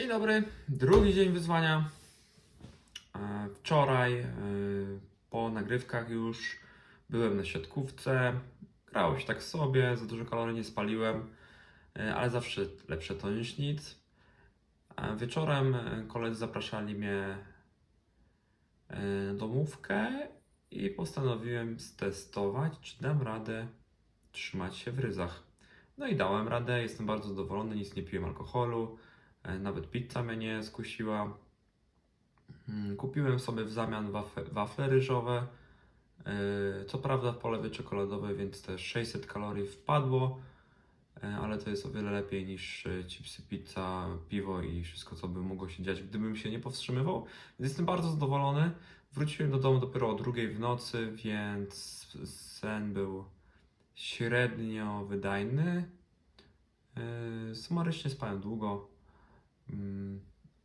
Dzień dobry, drugi dzień wyzwania. E, Wczoraj e, po nagrywkach już byłem na siatkówce. Grało się tak sobie, za dużo kalorii nie spaliłem, e, ale zawsze lepsze to niż nic. Wieczorem koledzy zapraszali mnie na domówkę i postanowiłem stestować, czy dam radę trzymać się w ryzach. No i dałem radę, jestem bardzo zadowolony, nic nie piłem alkoholu. E, Nawet pizza mnie nie skusiła. Mm, Kupiłem sobie w zamian wafle, wafle ryżowe. E, Co prawda w polewie czekoladowej, więc też 600 kalorii wpadło, e, ale to jest o wiele lepiej niż chipsy, pizza, piwo i wszystko, co by mogło się dziać, gdybym się nie powstrzymywał. Więc jestem bardzo zadowolony. Wróciłem do domu dopiero o drugiej w nocy, więc sen był średnio wydajny. Sumarycznie spałem długo. Mm,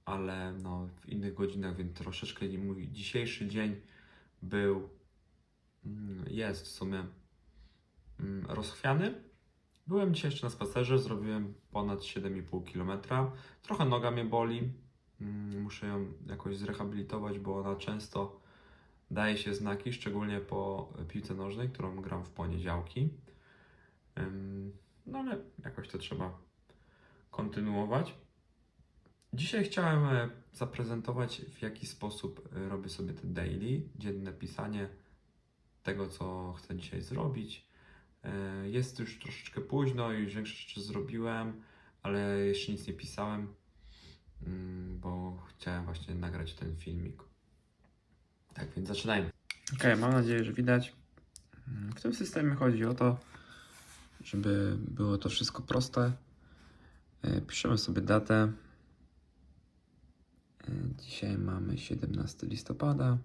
ale no, w innych godzinach, więc troszeczkę mój dzisiejszy dzień był, mm, jest w sumie mm, rozchwiany. Byłem dzisiaj jeszcze na spacerze, zrobiłem ponad 7,5 km. Trochę noga mnie boli, muszę ją jakoś zrehabilitować, bo ona często daje się znaki, szczególnie po piłce nożnej, którą gram w poniedziałki. No ale jakoś to trzeba kontynuować. Dzisiaj chciałem e, zaprezentować, w jaki sposób e, robię sobie te daily, dzienne pisanie tego, co chcę dzisiaj zrobić. E, Jest już troszeczkę późno już większość rzeczy zrobiłem, ale jeszcze nic nie pisałem, mm, bo chciałem właśnie nagrać ten filmik. Tak więc zaczynajmy. Ok, mam nadzieję, że widać. Mm, W tym systemie chodzi o to, żeby było to wszystko proste. Piszemy sobie datę. Dzisiaj mamy 17 listopada.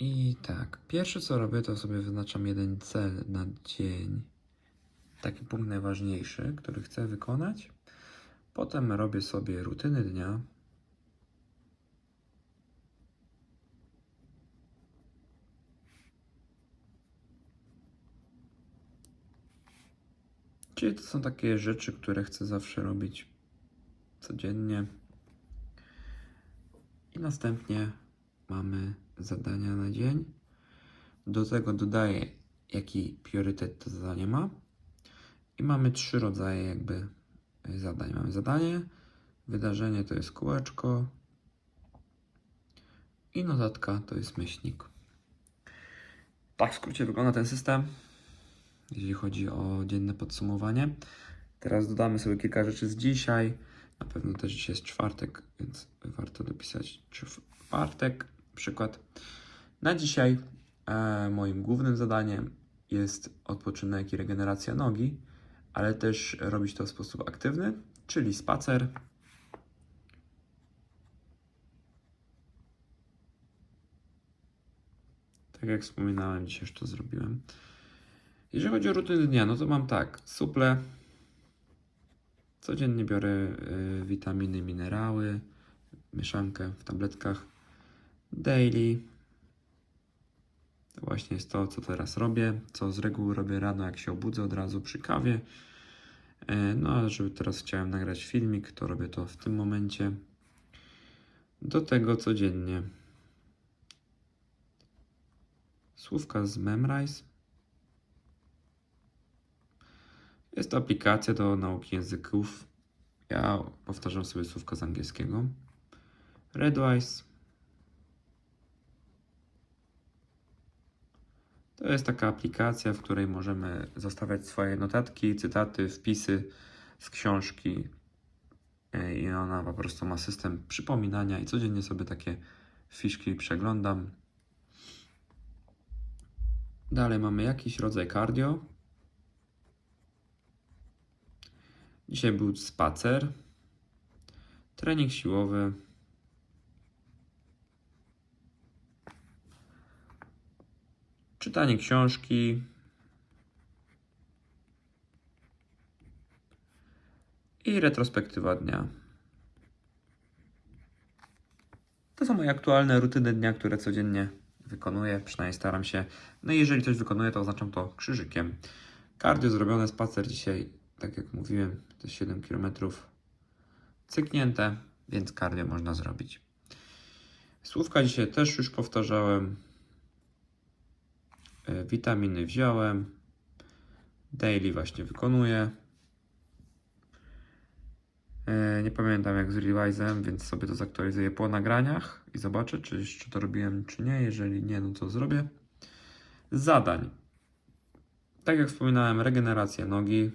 I tak, pierwsze co robię, to sobie wyznaczam jeden cel na dzień. Taki punkt najważniejszy, który chcę wykonać. Potem robię sobie rutyny dnia. Czyli to są takie rzeczy, które chcę zawsze robić codziennie. I następnie mamy zadania na dzień. Do tego dodaję, jaki priorytet to zadanie ma. I mamy trzy rodzaje jakby zadań. Mamy zadanie, wydarzenie to jest kółeczko i notatka to jest myślnik. Tak w skrócie wygląda ten system jeśli chodzi o dzienne podsumowanie. Teraz dodamy sobie kilka rzeczy z dzisiaj. Na pewno też dzisiaj jest czwartek, więc warto dopisać czwartek. Przykład. Na dzisiaj e, moim głównym zadaniem jest odpoczynek i regeneracja nogi, ale też robić to w sposób aktywny, czyli spacer. Tak jak wspominałem, dzisiaj już to zrobiłem. Jeżeli chodzi o rutyny dnia, no to mam tak, suple. Codziennie biorę y, witaminy, minerały, mieszankę w tabletkach. Daily. To właśnie jest to, co teraz robię, co z reguły robię rano, jak się obudzę od razu przy kawie. E, No, ale żeby teraz chciałem nagrać filmik, to robię to w tym momencie. Do tego codziennie słówka z Memrise. Jest to aplikacja do nauki języków. Ja powtarzam sobie słówka z angielskiego. Redwise. To jest taka aplikacja, w której możemy zostawiać swoje notatki, cytaty, wpisy z książki. I ona po prostu ma system przypominania i codziennie sobie takie fiszki przeglądam. Dalej mamy jakiś rodzaj cardio. Dzisiaj był spacer, trening siłowy, czytanie książki i retrospektywa dnia. To są moje aktualne rutyny dnia, które codziennie wykonuję, przynajmniej staram się. No i jeżeli coś wykonuję, to oznaczam to krzyżykiem. Kardio zrobione, spacer dzisiaj, tak jak mówiłem, to 7 km cyknięte, więc kardio można zrobić. Słówka dzisiaj też już powtarzałem. E, Witaminy wziąłem. Daily właśnie wykonuję. E, Nie pamiętam jak z Revise'em, więc sobie to zaktualizuję po nagraniach i zobaczę, czy jeszcze to robiłem, czy nie. Jeżeli nie, no to zrobię. Zadań. Tak jak wspominałem, regeneracja nogi.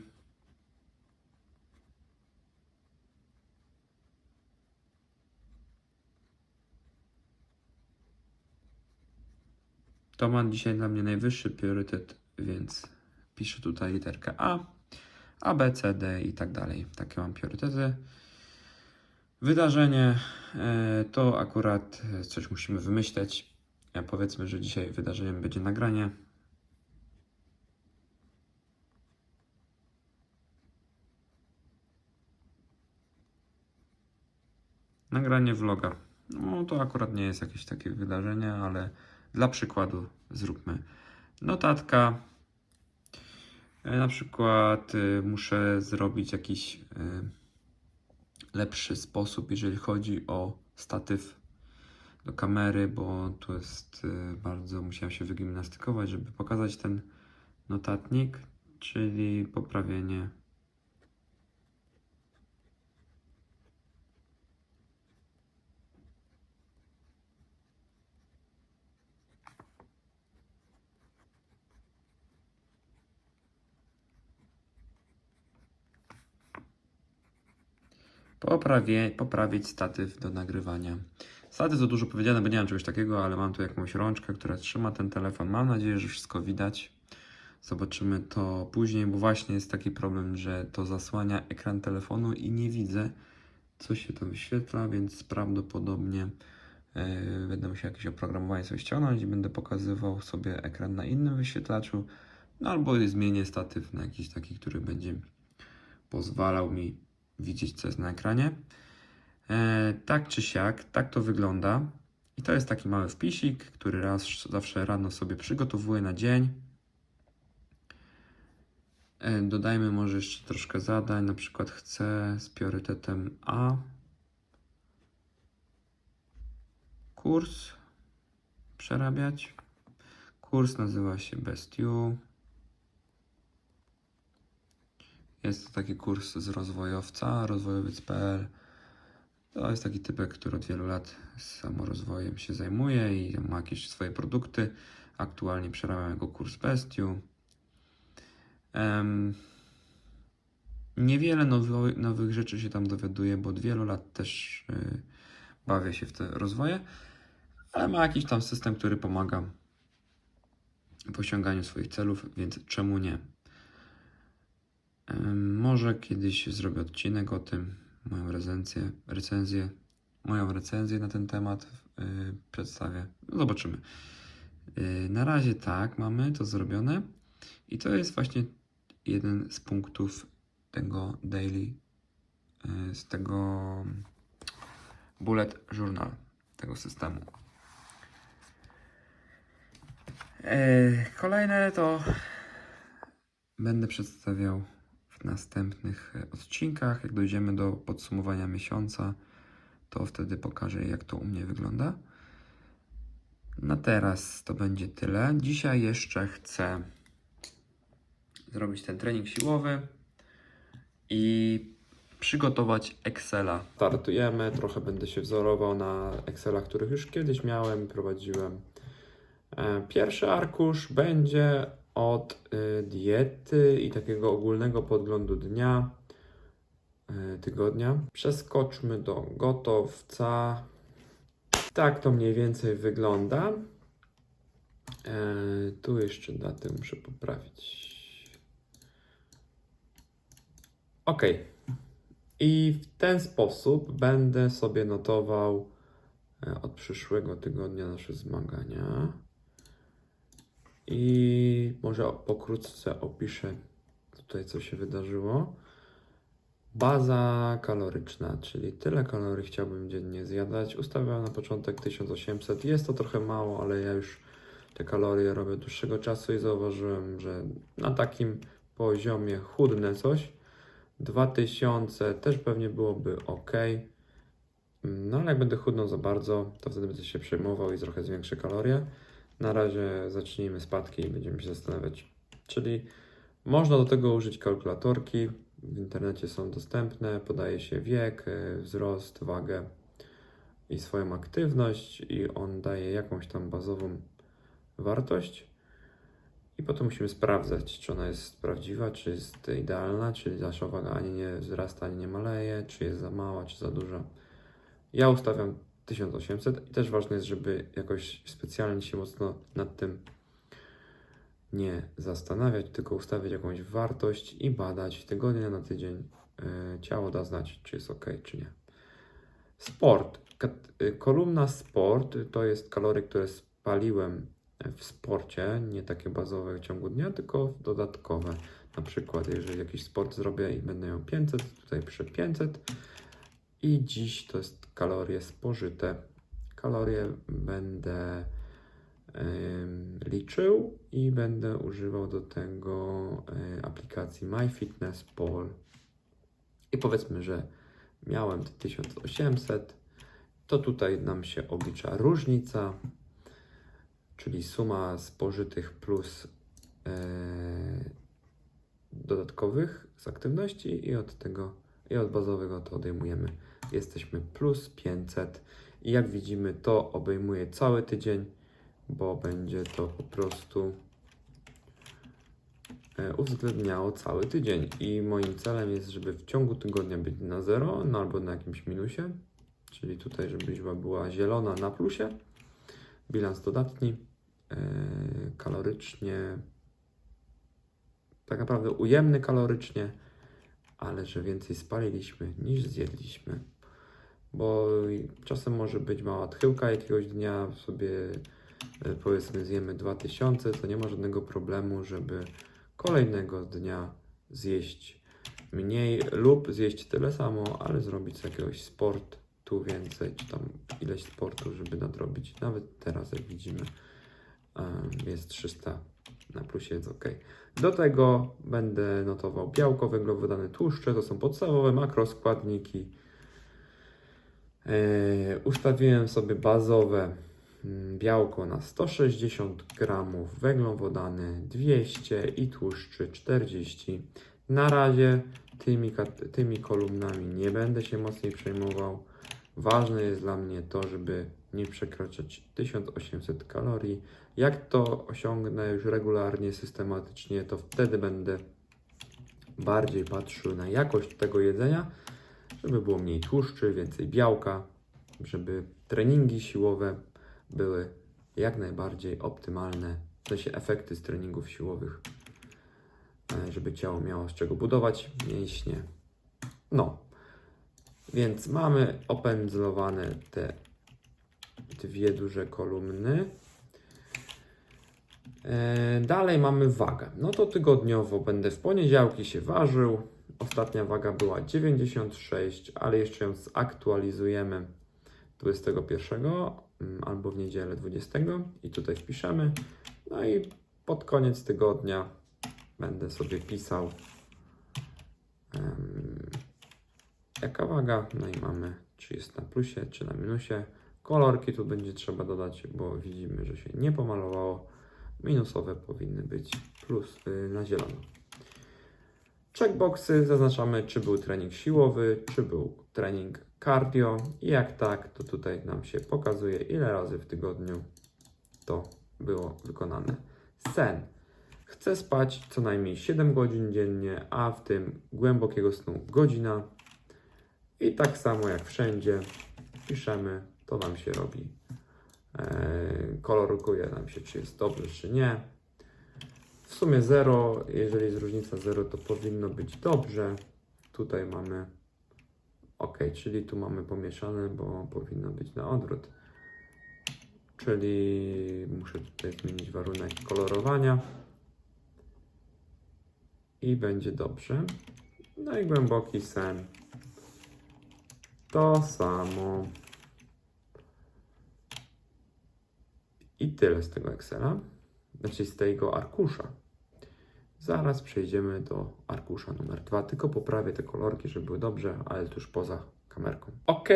To ma dzisiaj dla mnie najwyższy priorytet, więc piszę tutaj literkę A, A, B, C, D i tak dalej. Takie mam priorytety. Wydarzenie e, to akurat e, coś musimy wymyśleć. Ja powiedzmy, że dzisiaj wydarzeniem będzie nagranie. Nagranie vloga. No to akurat nie jest jakieś takie wydarzenie, ale dla przykładu zróbmy. Notatka. E, Na przykład y, muszę zrobić jakiś y, lepszy sposób, jeżeli chodzi o statyw do kamery, bo tu jest bardzo, musiałem się wygimnastykować, żeby pokazać ten notatnik, czyli poprawienie Poprawie, poprawić statyw do nagrywania. Statyw to dużo powiedziane, bo nie mam czegoś takiego, ale mam tu jakąś rączkę, która trzyma ten telefon. Mam nadzieję, że wszystko widać. Zobaczymy to później, bo właśnie jest taki problem, że to zasłania ekran telefonu i nie widzę, co się tam wyświetla, więc prawdopodobnie yy, będę musiał jakieś oprogramowanie sobie ściągnąć i będę pokazywał sobie ekran na innym wyświetlaczu, no albo zmienię statyw na jakiś taki, który będzie pozwalał mi widzieć, co jest na ekranie. E, tak czy siak, tak to wygląda. I to jest taki mały wpisik, który raz zawsze rano sobie przygotowuję na dzień. E, dodajmy może jeszcze troszkę zadań. Na przykład chcę z priorytetem A kurs przerabiać. Kurs nazywa się Best Jest to taki kurs z rozwojowca, rozwojowiec.pl. To jest taki typek, który od wielu lat samorozwojem się zajmuje i ma jakieś swoje produkty. Aktualnie przerabiam jego kurs Bestiu. Um, niewiele nowych rzeczy się tam dowiaduję, bo od wielu lat też y, bawię się w te rozwoje, ale ma jakiś tam system, który pomaga w osiąganiu swoich celów, więc czemu nie? Może kiedyś zrobię odcinek o tym, moją recenzję, recenzję, moją recenzję na ten temat yy, przedstawię. No zobaczymy. Yy, na razie tak, mamy to zrobione i to jest właśnie jeden z punktów tego daily, yy, z tego bullet journal, tego systemu. Kolejne to będę przedstawiał następnych e, odcinkach. Jak dojdziemy do podsumowania miesiąca, to wtedy pokażę, jak to u mnie wygląda. Na teraz to będzie tyle. Dzisiaj jeszcze chcę zrobić ten trening siłowy i przygotować Excela. Startujemy, trochę będę się wzorował na Excelach, których już kiedyś miałem, prowadziłem. E, Pierwszy arkusz będzie od y, diety i takiego ogólnego podglądu dnia, y, tygodnia. Przeskoczmy do gotowca. Tak to mniej więcej wygląda. E, tu jeszcze datę muszę poprawić. Ok. I w ten sposób będę sobie notował e, od przyszłego tygodnia nasze zmagania. I może pokrótce opiszę tutaj, co się wydarzyło. Baza kaloryczna, czyli tyle kalorii chciałbym dziennie zjadać. Ustawiam na początek 1800. Jest to trochę mało, ale ja już te kalorie robię dłuższego czasu i zauważyłem, że na takim poziomie chudnę coś. 2000 też pewnie byłoby ok. No ale jak będę chudnął za bardzo, to wtedy będę się przejmował i trochę zwiększę kalorie. Na razie zacznijmy spadki i będziemy się zastanawiać. Czyli można do tego użyć kalkulatorki. W internecie są dostępne, podaje się wiek, y, wzrost, wagę i swoją aktywność i on daje jakąś tam bazową wartość. I potem musimy sprawdzać, czy ona jest prawdziwa, czy jest idealna, czyli nasza waga ani nie wzrasta, ani nie maleje, czy jest za mała, czy za duża. Ja ustawiam 1800 i też ważne jest, żeby jakoś specjalnie się mocno nad tym nie zastanawiać, tylko ustawiać jakąś wartość i badać tygodnia na tydzień. Yy, Ciało da znać, czy jest ok, czy nie. Sport. Y, Kolumna sport to jest kalorie, które spaliłem w sporcie, nie takie bazowe w ciągu dnia, tylko dodatkowe. Na przykład, jeżeli jakiś sport zrobię i będę miał 500, tutaj piszę 500 i dziś to jest kalorie spożyte. Kalorie będę liczył i będę używał do tego e, aplikacji MyFitnessPal. I powiedzmy, że miałem te 1800, to tutaj nam się oblicza różnica, czyli suma spożytych plus e, dodatkowych z aktywności i od tego i od bazowego to odejmujemy. Jesteśmy plus 500 i jak widzimy to obejmuje cały tydzień, bo będzie to po prostu e, uwzględniało cały tydzień. I moim celem jest, żeby w ciągu tygodnia być na zero, no albo na jakimś minusie, czyli tutaj, żeby liczba była zielona na plusie, bilans dodatni, e, kalorycznie, tak naprawdę ujemny kalorycznie, ale że więcej spaliliśmy niż zjedliśmy. Bo czasem może być mała odchyłka jakiegoś dnia, sobie e, powiedzmy zjemy 2000, to nie ma żadnego problemu, żeby kolejnego dnia zjeść mniej lub zjeść tyle samo, ale zrobić z jakiegoś sportu więcej, czy tam ileś sportu, żeby nadrobić. Nawet teraz, jak widzimy, em, jest 300 na plusie, jest ok. Do tego będę notował białko, węglowodany, tłuszcze, to są podstawowe makroskładniki. Eee, ustawiłem sobie bazowe mm, białko na 160 gramów, węglowodany 200 i tłuszczy 40. Na razie tymi, tymi kolumnami nie będę się mocniej przejmował. Ważne jest dla mnie to, żeby nie przekraczać 1800 kalorii. Jak to osiągnę już regularnie, systematycznie, to wtedy będę bardziej patrzył na jakość tego jedzenia, żeby było mniej tłuszczy, więcej białka, żeby treningi siłowe były jak najbardziej optymalne, w sensie efekty z treningów siłowych, e, żeby ciało miało z czego budować mięśnie. No, więc mamy opędzlowane te dwie duże kolumny. E, Dalej mamy wagę. No to tygodniowo będę w poniedziałki się ważył. Ostatnia waga była 96, ale jeszcze ją zaktualizujemy 21 mm, albo w niedzielę 20 i tutaj wpiszemy. No i pod koniec tygodnia będę sobie pisał jaka waga. No i mamy czy jest na plusie, czy na minusie. Kolorki tu będzie trzeba dodać, bo widzimy, że się nie pomalowało. Minusowe powinny być plus y, na zielono. Checkboxy zaznaczamy, czy był trening siłowy, czy był trening cardio. I jak tak, to tutaj nam się pokazuje, ile razy w tygodniu to było wykonane. Sen. Chcę spać co najmniej 7 godzin dziennie, a w tym głębokiego snu godzina. I tak samo jak wszędzie piszemy, to nam się robi. Eee, kolorkuje nam się, czy jest dobrze, czy nie. W sumie 0, jeżeli jest różnica 0, to powinno być dobrze. Tutaj mamy ok, czyli tu mamy pomieszane, bo powinno być na odwrót. Czyli muszę tutaj zmienić warunek kolorowania i będzie dobrze. No i głęboki sen. To samo. I tyle z tego Excela, znaczy z tego arkusza. Zaraz przejdziemy do arkusza numer dwa. Tylko poprawię te kolorki, żeby były dobrze, ale to już poza kamerką. Ok.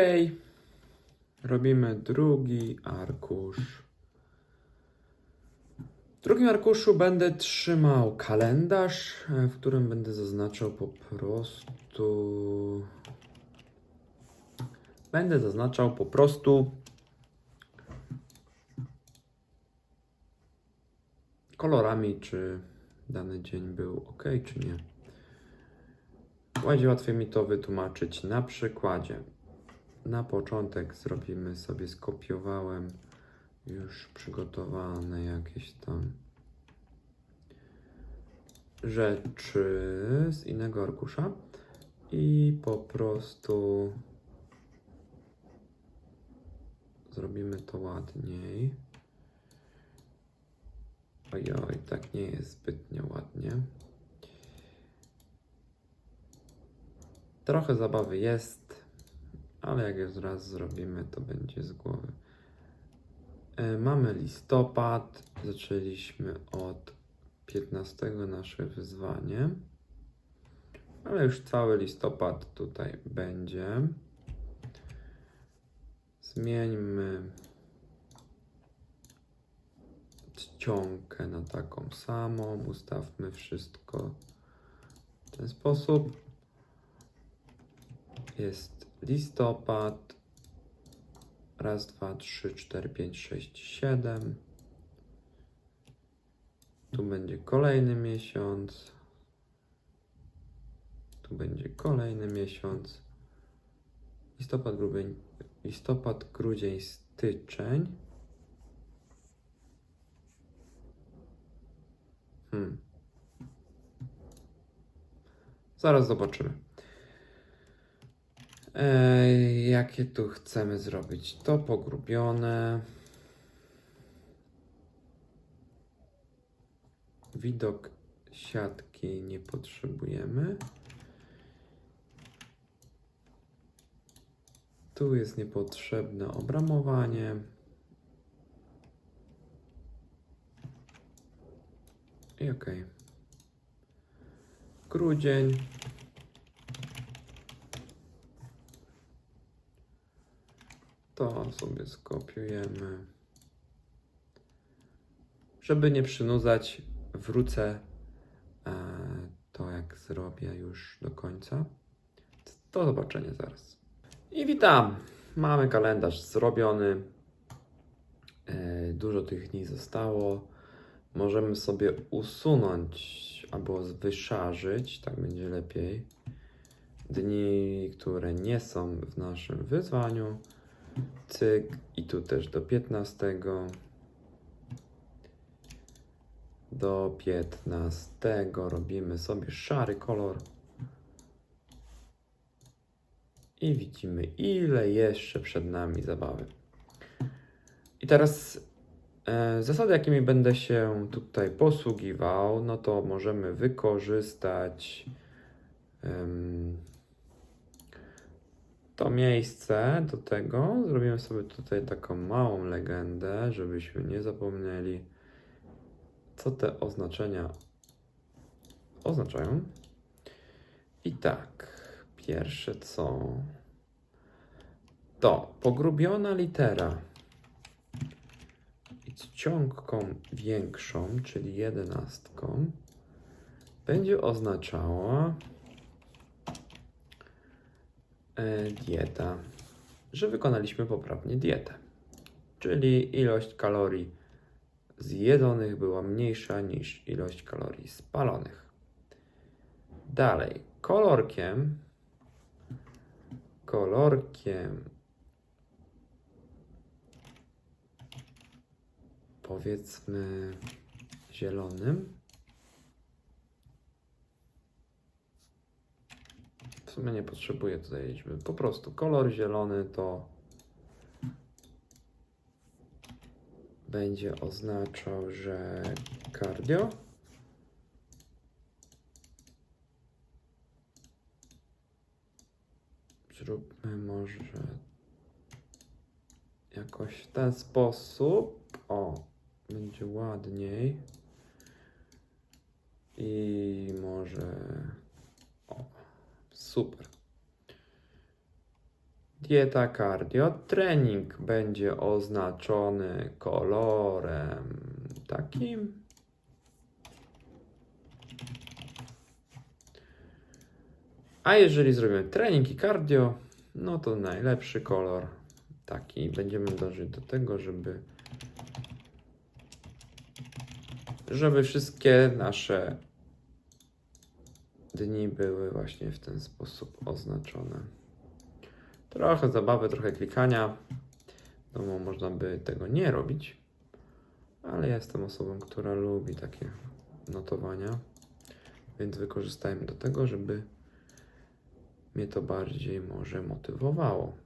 Robimy drugi arkusz. W drugim arkuszu będę trzymał kalendarz, e, w którym będę zaznaczał po prostu. Będę zaznaczał po prostu kolorami, czy dany dzień był ok, czy nie. Będzie łatwiej mi to wytłumaczyć na przykładzie. Na początek zrobimy sobie, skopiowałem już przygotowane jakieś tam rzeczy z innego arkusza i po prostu zrobimy to ładniej. Ojoj, tak nie jest zbytnio ładnie. Trochę zabawy jest, ale jak już raz zrobimy, to będzie z głowy. E, Mamy listopad. Zaczęliśmy od 15 nasze wyzwanie. Ale już cały listopad tutaj będzie. Zmieńmy czcionkę na taką samą. Ustawmy wszystko w ten sposób. Jest listopad. Raz, dwa, trzy, cztery, pięć, sześć, siedem. Tu będzie kolejny miesiąc. Tu będzie kolejny miesiąc. Listopad, grudzień, listopad, grudzień, styczeń. Hmm. Zaraz zobaczymy. Jakie tu chcemy zrobić? To pogrubione. Widok siatki nie potrzebujemy. Tu jest niepotrzebne obramowanie. I ok. Grudzień. To sobie skopiujemy. Żeby nie przynudzać, wrócę e, to, jak zrobię już do końca. Do zobaczenia zaraz. I witam. Mamy kalendarz zrobiony. E, dużo tych dni zostało. Możemy sobie usunąć albo wyszarzyć, tak będzie lepiej. Dni, które nie są w naszym wyzwaniu. Cyk. I tu też do 15. Do 15 robimy sobie szary kolor. I widzimy, ile jeszcze przed nami zabawy. I teraz e, zasady, jakimi będę się tutaj posługiwał, no to możemy wykorzystać em, to miejsce do tego. Zrobimy sobie tutaj taką małą legendę, żebyśmy nie zapomnieli, co te oznaczenia oznaczają. I tak, pierwsze co to pogrubiona litera i czcionką większą, czyli jedenastką, będzie oznaczała e, dieta, że wykonaliśmy poprawnie dietę. Czyli ilość kalorii zjedzonych była mniejsza niż ilość kalorii spalonych. Dalej, kolorkiem, kolorkiem powiedzmy zielonym. W sumie nie potrzebuję tutaj liczby. Po prostu kolor zielony to będzie oznaczał, że cardio. Zróbmy może jakoś w ten sposób. O, będzie ładniej. I może. O, super. Dieta cardio. Trening będzie oznaczony kolorem takim. A jeżeli zrobimy trening i cardio, no to najlepszy kolor taki. Będziemy dążyć do tego, żeby żeby wszystkie nasze dni były właśnie w ten sposób oznaczone. Trochę zabawy, trochę klikania. Bo można by tego nie robić, ale ja jestem osobą, która lubi takie notowania, więc wykorzystajmy do tego, żeby mnie to bardziej może motywowało.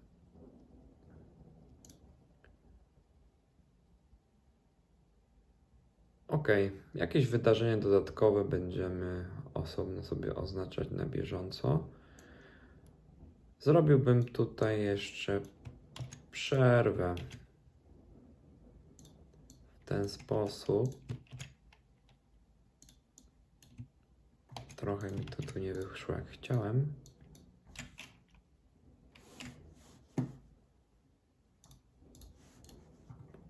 Ok, jakieś wydarzenie dodatkowe będziemy osobno sobie oznaczać na bieżąco. Zrobiłbym tutaj jeszcze przerwę w ten sposób. Trochę mi to tu nie wyszło jak chciałem.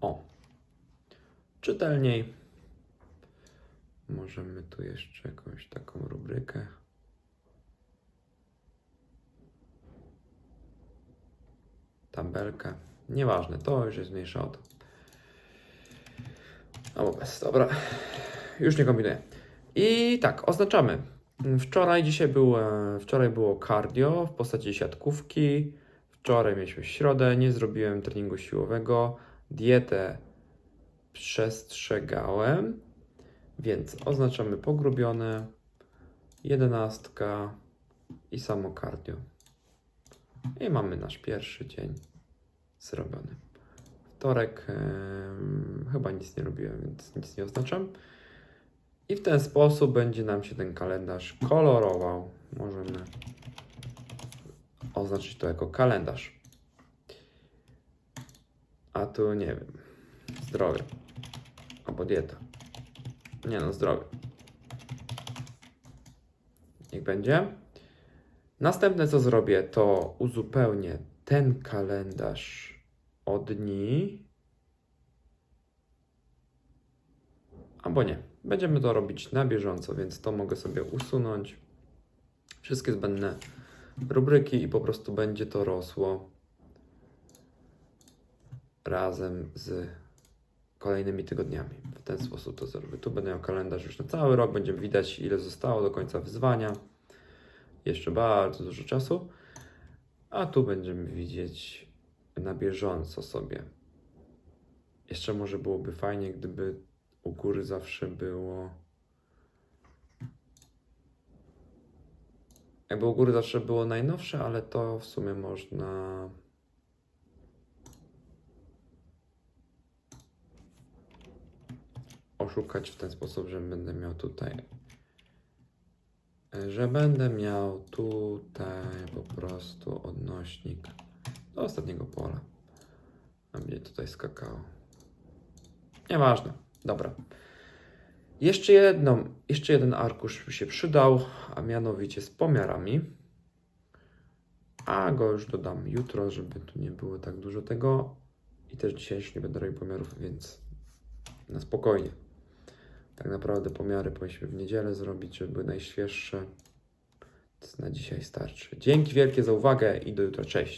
O, czytelniej. Możemy tu jeszcze jakąś taką rubrykę. Tabelkę. Nieważne, to już jest mniejsza o to. No bez, dobra. Już nie kombinuję. I tak, oznaczamy. Wczoraj, dzisiaj było, wczoraj było cardio w postaci siatkówki. Wczoraj mieliśmy środę, nie zrobiłem treningu siłowego. Dietę przestrzegałem. Więc oznaczamy pogrubione, jedenastka i samo cardio. I mamy nasz pierwszy dzień zrobiony. Wtorek em, chyba nic nie robiłem, więc nic nie oznaczam. I w ten sposób będzie nam się ten kalendarz kolorował. Możemy oznaczyć to jako kalendarz. A tu nie wiem, zdrowie albo dieta. Nie no, zdrowie. Niech będzie. Następne co zrobię, to uzupełnię ten kalendarz o dni. Albo nie. Będziemy to robić na bieżąco, więc to mogę sobie usunąć. Wszystkie zbędne rubryki i po prostu będzie to rosło razem z kolejnymi tygodniami. W ten sposób to zrobię. Tu będę miał kalendarz już na cały rok, będziemy widać ile zostało do końca wyzwania. Jeszcze bardzo dużo czasu. A tu będziemy widzieć na bieżąco sobie. Jeszcze może byłoby fajnie, gdyby u góry zawsze było. Jakby u góry zawsze było najnowsze, ale to w sumie można. Oszukać w ten sposób, że będę miał tutaj, że będę miał tutaj po prostu odnośnik do ostatniego pola. A będzie tutaj skakało. Nieważne. Dobra. Jeszcze jedną, jeszcze jeden arkusz się przydał, a mianowicie z pomiarami. A go już dodam jutro, żeby tu nie było tak dużo tego. I też dzisiaj już nie będę robił pomiarów, więc na spokojnie. Tak naprawdę pomiary powinniśmy w niedzielę zrobić, żeby były najświeższe. Więc na dzisiaj starczy. Dzięki wielkie za uwagę i do jutra. Cześć.